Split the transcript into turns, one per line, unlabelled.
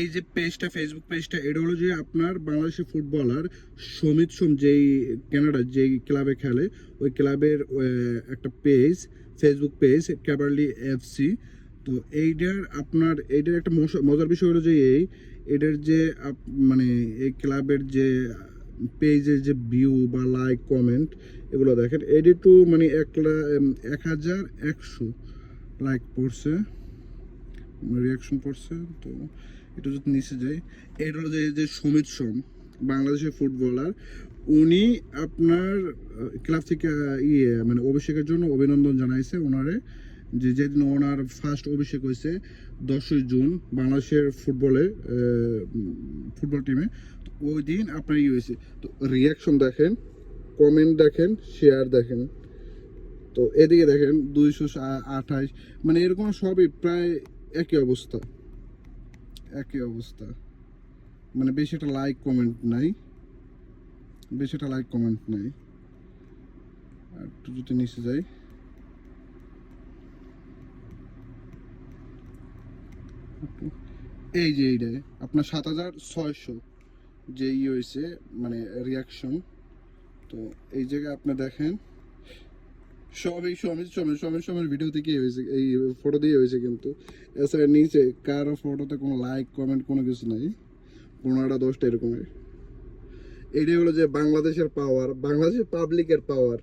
এই যে পেজটা ফেসবুক পেজটা, এটা হলো যে আপনার বাংলাদেশের ফুটবলার সমিত সোম, যেই কানাডা যেই ক্লাবে খেলে, ওই ক্লাবের একটা পেজ ফেসবুক পেজ ক্যাবারলি এফসি তো এইটার আপনার, এইটার একটা মজার বিষয় হলো যে এই, এটার যে মানে এই ক্লাবের যে পেজের যে ভিউ বা লাইক কমেন্ট এগুলো দেখেন এডি টু মানে এক এক হাজার একশো লাইক পড়ছে। রিয়াকশন পড়ছে তো এটা যদি নিচে যাই, এটা হলো যে সমিত সোম, বাংলাদেশের ফুটবলার, উনি আপনার ক্লাব থেকে ইয়ে মানে অভিষেকের জন্য অভিনন্দন জানাইছে ওনারে, যে যেদিন ওনার ফার্স্ট অভিষেক হয়েছে, দশই জুন, বাংলাদেশের ফুটবলে ফুটবল টিমে ওই দিন আপনার ইয়ে হয়েছে। তো রিয়াকশন দেখেন কমেন্ট দেখেন শেয়ার দেখেন। তো এদিকে দেখেন, দুইশো আঠাশ মানে এরকম সবই প্রায় একই অবস্থা। একই অবস্থা। মানে বেশি একটা লাইক কমেন্ট নাই। বেশি একটা লাইক কমেন্ট নাই। আর একটু যদি নিচে যাই। এই যে এইটাই। আপনার সাত হাজার ছয়শো যে ই হয়েছে মানে রিয়াকশন তো এই জায়গায় আপনি দেখেন। সব এই সমিত সমের সমের সমের ভিডিও থেকে হয়েছে। এই ফটো দিয়ে হয়েছে কিন্তু। এছাড়া নিচে কারও ফটোতে কোনো লাইক কমেন্ট কোনো কিছু নাই। পনেরোটা, দশটা এরকমের এটাই হলো যে বাংলাদেশের পাওয়ার বাংলাদেশের পাবলিকের পাওয়ার